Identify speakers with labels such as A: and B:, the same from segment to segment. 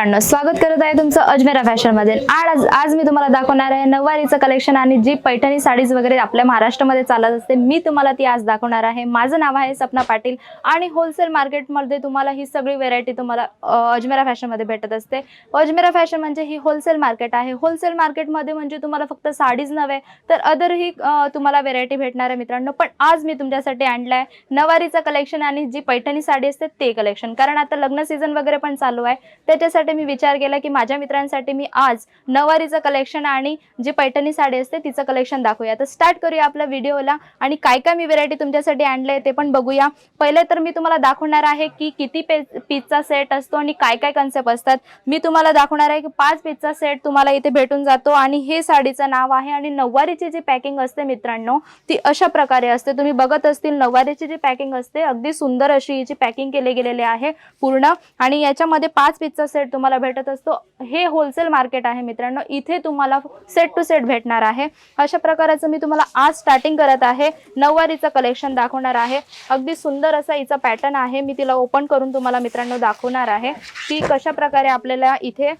A: मित्रांनो स्वागत करत आहे तुमचं अजमेरा फॅशनमध्ये आज आज मी तुम्हाला दाखवणार आहे नऊवारीचं कलेक्शन आणि जी पैठणी साडीज वगैरे आपल्या महाराष्ट्रामध्ये चालत असते मी तुम्हाला ती आज दाखवणार आहे. माझं नाव आहे सपना पाटील आणि होलसेल मार्केटमध्ये तुम्हाला ही सगळी व्हेरायटी तुम्हाला अजमेरा फॅशनमध्ये भेटत असते. अजमेरा फॅशन म्हणजे ही होलसेल मार्केट आहे. होलसेल मार्केटमध्ये म्हणजे तुम्हाला फक्त साडीज नव्हे तर अदरही तुम्हाला व्हेरायटी भेटणार आहे मित्रांनो. पण आज मी तुमच्यासाठी आणलं आहे नवारीचं कलेक्शन आणि जी पैठणी साडी असते ते कलेक्शन कारण आता लग्न सीझन वगैरे पण चालू आहे त्याच्यासाठी मी विचार केला की माझ्या मित्रांसाठी मी आज नवारीचं कलेक्शन आणि जी पैठणी साडी असते तिचं कलेक्शन दाखवूया. तर स्टार्ट करूया आपल्या व्हिडिओला आणि काय काय मी व्हेरायटी तुमच्यासाठी आणले ते पण बघूया. पहिले तर मी तुम्हाला दाखवणार आहे की किती पे पीसचा सेट असतो आणि काय काय कन्सेप्ट असतात. मी तुम्हाला दाखवणार आहे की पाच पीसचा सेट तुम्हाला इथे भेटून जातो आणि हे साडीचं नाव आहे आणि नऊवारीची जी पॅकिंग असते मित्रांनो ती अशा प्रकारे असते. तुम्ही बघत असतील नऊवारीची जी पॅकिंग असते अगदी सुंदर अशी हिची पॅकिंग केली गेलेली आहे पूर्ण. आणि याच्यामध्ये पाच पीसचा सेट तुम्हाला भेटत असतो. हे होलसेल मार्केट आहे मित्रांनो. इथे तुम्हाला सेट टू सेट भेटणार आहे. अशा प्रकारचं मी तुम्हाला आज स्टार्टिंग करत आहे. नऊवारीचं कलेक्शन दाखवणार आहे. अगदी सुंदर असा हिचा पॅटर्न आहे. मी तिला ओपन करून तुम्हाला मित्रांनो दाखवणार आहे. की कशा प्रकारे आपल्याला इथे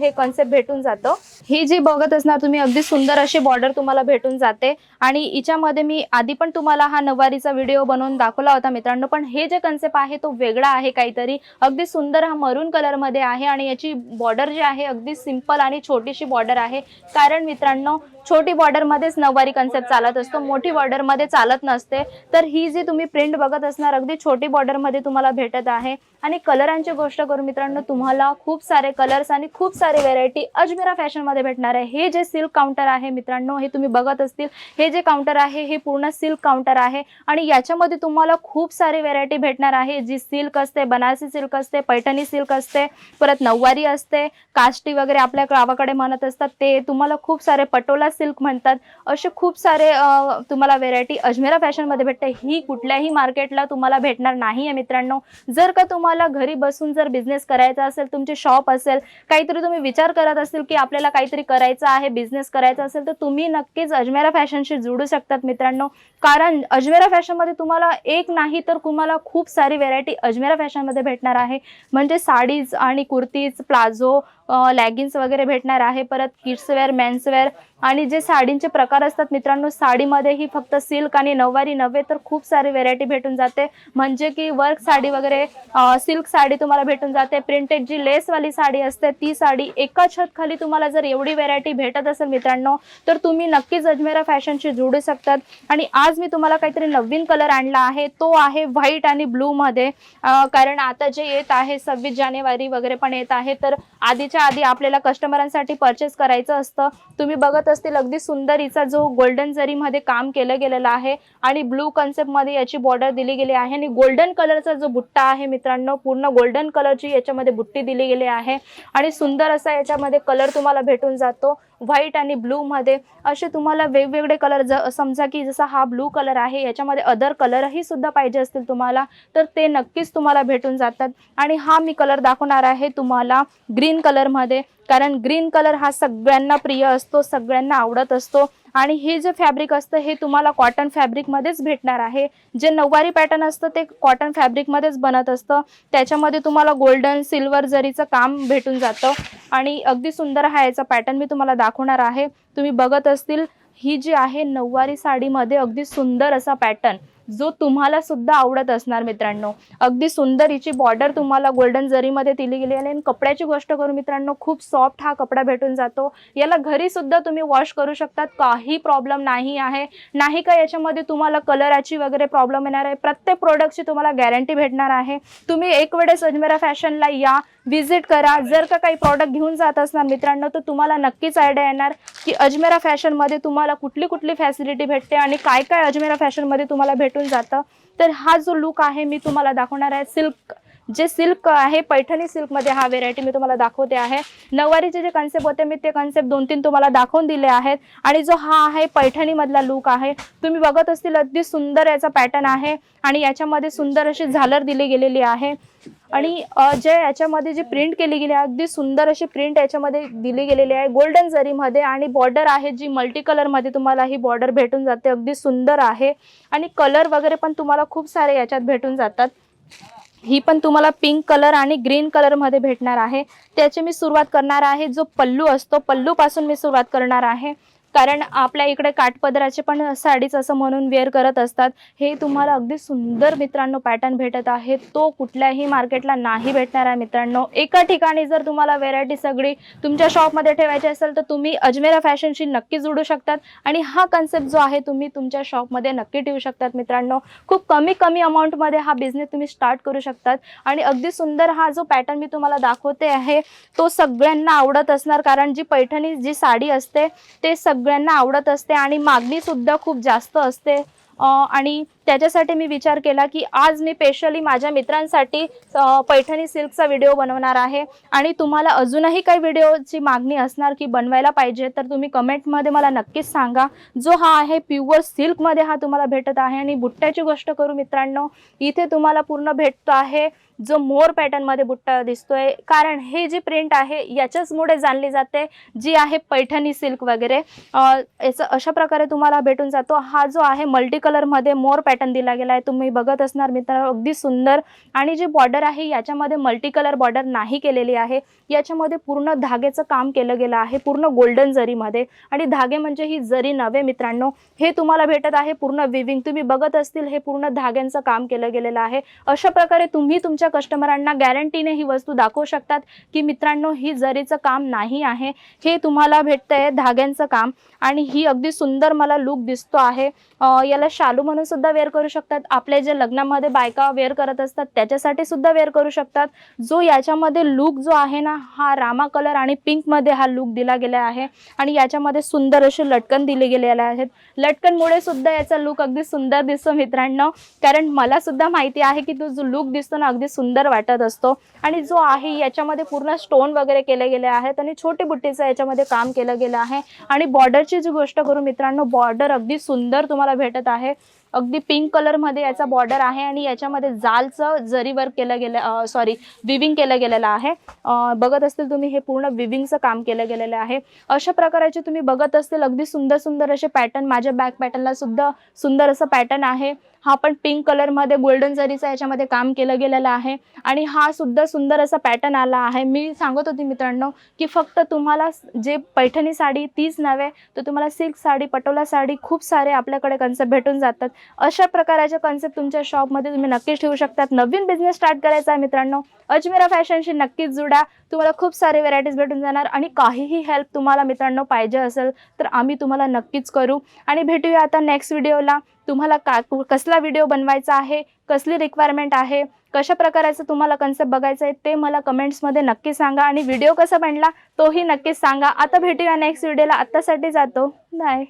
A: हे कॉन्सेप्ट भेटून जातं. ही जी बघत असणार तुम्ही अगदी सुंदर अशी बॉर्डर तुम्हाला भेटून जाते. आणि हिच्यामध्ये मी आधी पण तुम्हाला हा नऊवारीचा व्हिडिओ बनवून दाखवला होता मित्रांनो. पण हे जे कन्सेप्ट आहे तो वेगळा आहे काहीतरी. अगदी सुंदर हा मरून कलरमध्ये आहे आणि याची बॉर्डर जी आहे अगदी सिंपल आणि छोटीशी बॉर्डर आहे. कारण मित्रांनो छोटी बॉर्डरमध्येच नऊवारी कन्सेप्ट चालत असतो. मोठी बॉर्डरमध्ये चालत नसते. तर ही जी तुम्ही प्रिंट बघत असणार अगदी छोटी बॉर्डरमध्ये तुम्हाला भेटत आहे. आणि कलरांची गोष्ट करू मित्रांनो तुम्हाला खूप सारे कलर्स आणि खूप सारे व्हेरायटी अजमेरा फॅशनमध्ये भेटणार आहे. हे जे सिल्क काउंटर आहे मित्रांनो हे तुम्ही बघत असतील. हे जे काउंटर आहे हे पूर्ण सिल्क काउंटर आहे. आणि याच्यामध्ये तुम्हाला खूप सारी व्हेरायटी भेटणार आहे. जी सिल्क असते बनारसी सिल्क असते पैठणी सिल्क असते परत नऊवारी असते काष्टी वगैरे आपल्या गावाकडे म्हणत असतात ते तुम्हाला खूप सारे पटोला सिल्क म्हणतात. असे खूप सारे तुम्हाला व्हेरायटी अजमेरा फॅशनमध्ये भेटते. ही कुठल्याही मार्केटला तुम्हाला भेटणार नाही आहे मित्रांनो. जर का तुम्हाला घरी बसून जर बिझनेस करायचा असेल तुमचे शॉप असेल काहीतरी तुम्ही विचार करत असेल की आपल्याला काहीतरी करायचं आहे बिझनेस करायचा असेल तर तुम्ही नक्कीच अजमेरा फॅशनशी जोडू शकतात मित्रांनो. कारण अजमेरा फॅशनमध्ये तुम्हाला एक नाही तर तुम्हाला खूप सारी व्हेरायटी अजमेरा फॅशनमध्ये भेटणार आहे. म्हणजे साडीज आणि कुर्तीज प्लाझो लॅगिन्स वगैरे भेटणार आहे. परत किड्सवेअर मेन्सवेअर आणि जे साडींचे प्रकार असतात मित्रांनो साडीमध्येही फक्त सिल्क आणि नऊवारी नव्हे तर खूप सारी व्हेरायटी भेटून जाते. म्हणजे की वर्क साडी वगैरे सिल्क साडी तुम्हाला भेटून जाते. प्रिंटेड जी लेसवाली साडी असते ती साडी एका छत खाली तुम्हाला जर एवढी व्हेरायटी भेटत असेल मित्रांनो तर तुम्ही नक्कीच अजमेरा फॅशनशी जोडू शकतात. आणि आज मी तुम्हाला काहीतरी नवीन कलर आणला आहे. तो आहे व्हाईट आणि ब्लूमध्ये कारण आता जे येत आहे सव्वीस जानेवारी वगैरे पण येत आहे तर आधीच्या आधी आपल्याला कस्टमरांसाठी परचेस करायचं असतं. तुम्ही बघत असतील अगदी सुंदरीचा जो गोल्डन जरीमध्ये काम केलं गेलेलं आहे आणि ब्लू कन्सेप्टमध्ये याची बॉर्डर दिली गेली आहे आणि गोल्डन कलरचा जो बुट्टा आहे मित्रांनो पूर्ण गोल्डन कलरची याच्यामध्ये बुट्टी दिली गेली आहे. आणि सुंदर असा याच्यामध्ये कलर तुम्हाला भेटून जातो. व्हाईट आणि ब्लूमध्ये असे तुम्हाला वेगवेगळे कलर ज समजा की जसा हा ब्लू कलर आहे याच्यामध्ये अदर कलरही सुद्धा पाहिजे असतील तुम्हाला तर ते नक्कीच तुम्हाला भेटून जातात. आणि हा मी कलर दाखवणार आहे तुम्हाला ग्रीन कलरमध्ये कारण ग्रीन कलर हा सगळ्यांना प्रिय असतो सगळ्यांना आवडत असतो. आणि हे जे फॅब्रिक असतं हे तुम्हाला कॉटन फॅब्रिकमध्येच भेटणार आहे. जे नऊवारी पॅटर्न असतं ते कॉटन फॅब्रिकमध्येच बनत असतं. त्याच्यामध्ये तुम्हाला गोल्डन सिल्वर जरीचं काम भेटून जातं. आणि अगदी सुंदर हा याचा पॅटर्न मी तुम्हाला दाखवणार आहे. तुम्ही बघत असतील ही जी आहे नऊवारी साडीमध्ये अगदी सुंदर असा पॅटर्न जो तुम्हाला सुद्धा आवडत असणार मित्रांनो. अगदी सुंदर हिची बॉर्डर तुम्हाला गोल्डन जरीमध्ये दिली गेली आहे आणि कपड्याची गोष्ट करू मित्रांनो खूप सॉफ्ट हा कपडा भेटून जातो. याला घरी सुद्धा तुम्ही वॉश करू शकतात काही प्रॉब्लेम नाही आहे. नाही का याच्यामध्ये तुम्हाला कलराची वगैरे प्रॉब्लेम येणार आहे. प्रत्येक प्रोडक्टची तुम्हाला गॅरंटी भेटणार आहे. तुम्ही एक वेळेस अजमेरा फॅशनला या व्हिजिट करा. जर का काही प्रॉडक्ट घेऊन जात असणार मित्रांनो तर तुम्हाला नक्कीच आयडिया येणार की अजमेरा फॅशनमध्ये तुम्हाला कुठली कुठली फॅसिलिटी भेटते आणि काय काय अजमेरा फॅशनमध्ये तुम्हाला भेटून जातं. तर हा जो लुक आहे मी तुम्हाला दाखवणार आहे. सिल्क जे सिल्क आहे पैठणी सिल्कमध्ये हा व्हेरायटी मी तुम्हाला दाखवते आहे. नऊवारीचे जे कन्सेप्ट होते मी ते कन्सेप्ट दोन तीन तुम्हाला दाखवून दिले आहेत. आणि जो हा आहे पैठणीमधला लुक आहे तुम्ही बघत असतील अगदी सुंदर याचा पॅटर्न आहे. आणि याच्यामध्ये सुंदर अशी झालर दिली गेलेली आहे. आणि जे याच्यामध्ये जी प्रिंट केली गेली आहे अगदी सुंदर अशी प्रिंट याच्यामध्ये दिली गेलेली आहे गोल्डन जरीमध्ये आणि बॉर्डर आहे जी मल्टी कलरमध्ये तुम्हाला ही बॉर्डर भेटून जाते अगदी सुंदर आहे. आणि कलर वगैरे पण तुम्हाला खूप सारे याच्यात भेटून जातात. ही पण तुम्हाला पिंक कलर आणि ग्रीन कलरमध्ये भेटणार आहे. त्याची मी सुरुवात करणार आहे. जो पल्लू असतो पल्लूपासून मी सुरुवात करणार आहे. कारण आपल्या इकडे काठपदराचे पण साडीच असं म्हणून वेअर करत असतात. हे तुम्हाला अगदी सुंदर मित्रांनो पॅटर्न भेटत आहे. तो कुठल्याही मार्केटला नाही भेटणार आहे मित्रांनो. एका ठिकाणी जर तुम्हाला व्हेरायटी सगळी तुमच्या शॉपमध्ये ठेवायची असेल तर तुम्ही अजमेरा फॅशनशी नक्की जुडू शकतात. आणि हा कन्सेप्ट जो आहे तुम्ही तुमच्या शॉपमध्ये नक्की ठेवू शकतात मित्रांनो. खूप कमी कमी अमाऊंटमध्ये हा बिझनेस तुम्ही स्टार्ट करू शकतात. आणि अगदी सुंदर हा जो पॅटर्न मी तुम्हाला दाखवते आहे तो सगळ्यांना आवडत असणार. कारण जी पैठणी जी साडी असते ते सग सगळ्यांना आवडत असते आणि मागणीसुद्धा खूप जास्त असते. आणि त्याच्यासाठी मी विचार केला की आज मी स्पेशली माझ्या मित्रांसाठी पैठणी सिल्कचा व्हिडिओ बनवणार आहे. आणि तुम्हाला अजूनही काही व्हिडिओची मागणी असणार की बनवायला पाहिजे तर तुम्ही कमेंटमध्ये मला नक्कीच सांगा. जो हा आहे प्युअर सिल्कमध्ये हा तुम्हाला भेटत आहे. आणि बुट्ट्याची गोष्ट करू मित्रांनो इथे तुम्हाला पूर्ण भेटतो आहे. जो मोर पॅटर्नमध्ये बुट्टा दिसतोय. कारण हे जी प्रिंट आहे याच्याचमुळे जाणली जाते जी आहे पैठणी सिल्क वगैरे. याचं अशा प्रकारे तुम्हाला भेटून जातो. हा जो आहे मल्टी कलरमध्ये मोर पॅटर्न दिला गेला आहे तुम्ही बघत असणार मित्रांनो अगदी सुंदर. आणि जी बॉर्डर आहे याच्यामध्ये मल्टी कलर बॉर्डर नाही केलेली आहे. याच्यामध्ये पूर्ण धागेचं काम केलं गेलं आहे पूर्ण गोल्डन जरीमध्ये. आणि धागे म्हणजे ही जरी नव्हे मित्रांनो. हे तुम्हाला भेटत आहे पूर्ण विविंग तुम्ही बघत असतील हे पूर्ण धाग्यांचं काम केलं गेलेलं आहे. अशा प्रकारे तुम्ही तुमच्या कस्टमरांना गॅरंटीने ही वस्तू दाखवू शकतात की मित्रांनो ही जरीचं काम नाही आहे हे तुम्हाला भेटतंय धाग्यांचं काम आणि ही अगदी सुंदर मला लुक दिसतो आहे. याला शालू म्हणून सुद्धा वेअर करू शकतात. आपल्या जे लग्नामध्ये बायका वेअर करत असतात त्याच्यासाठी सुद्धा वेअर करू शकतात. जो याच्यामध्ये लुक जो आहे ना हा रामा कलर आणि पिंकमध्ये हा लुक दिला गेला आहे आणि याच्यामध्ये सुंदर असे लटकन दिले गेलेले आहेत. लटकनमुळे सुद्धा याचा लुक अगदी सुंदर दिसतो मित्रांनो. कारण मला सुद्धा माहिती आहे की तो जो लुक दिसतो ना अगदी सुंदर वाटत असतो. आणि जो आहे याच्यामध्ये पूर्ण स्टोन वगैरे केले गेले आहेत आणि छोटे बुट्टीचं याच्यामध्ये काम केलं गेलं आहे. आणि बॉर्डरची जी गोष्ट करू मित्रांनो बॉर्डर अगदी सुंदर तुम्हाला भेटत आहे. अगदी पिंक कलरमध्ये याचा बॉर्डर आहे आणि याच्यामध्ये जालचं जरी वर्क केलं गेलं सॉरी विविंग केलं गेलेलं आहे. बघत असतील तुम्ही हे पूर्ण विविंगचं काम केलं गेलेलं आहे. अशा प्रकारचे तुम्ही बघत असतील अगदी सुंदर सुंदर असे पॅटर्न माझ्या बॅक पॅटर्नला सुद्धा सुंदर असं पॅटर्न आहे. हा पण पिंक कलरमध्ये गोल्डन जरीचा याच्यामध्ये काम केलं गेलेलं आहे. आणि हा सुद्धा सुंदर असा पॅटर्न आला आहे. मी सांगत होती मित्रांनो की फक्त तुम्हाला जे पैठणी साडी तीच नव्हे तर तुम्हाला सिल्क साडी पटोला साडी खूप सारे आपल्याकडे कन्सेप्ट भेटून जातात. अशा प्रकारचे कन्सेप्ट तुमच्या शॉपमध्ये तुम्ही नक्कीच ठेवू शकतात. नवीन बिझनेस स्टार्ट करायचा आहे मित्रांनो अजमेरा फॅशनशी नक्कीच जुडा. तुम्हाला खूप सारे व्हेरायटीज भेटून जाणार आणि काहीही हेल्प तुम्हाला मित्रांनो पाहिजे असेल तर आम्ही तुम्हाला नक्कीच करू. आणि भेटूया आता नेक्स्ट व्हिडिओला तुम्हाला का कसला व्हिडिओ बनवायचा आहे कसली रिक्वायरमेंट आहे कशा प्रकारचं तुम्हाला कन्सेप्ट बघायचं आहे ते मला कमेंट्समध्ये नक्की सांगा आणि व्हिडिओ कसा बनला तोही नक्कीच सांगा. आता भेटूया नेक्स्ट व्हिडिओला आत्तासाठी जातो. बाय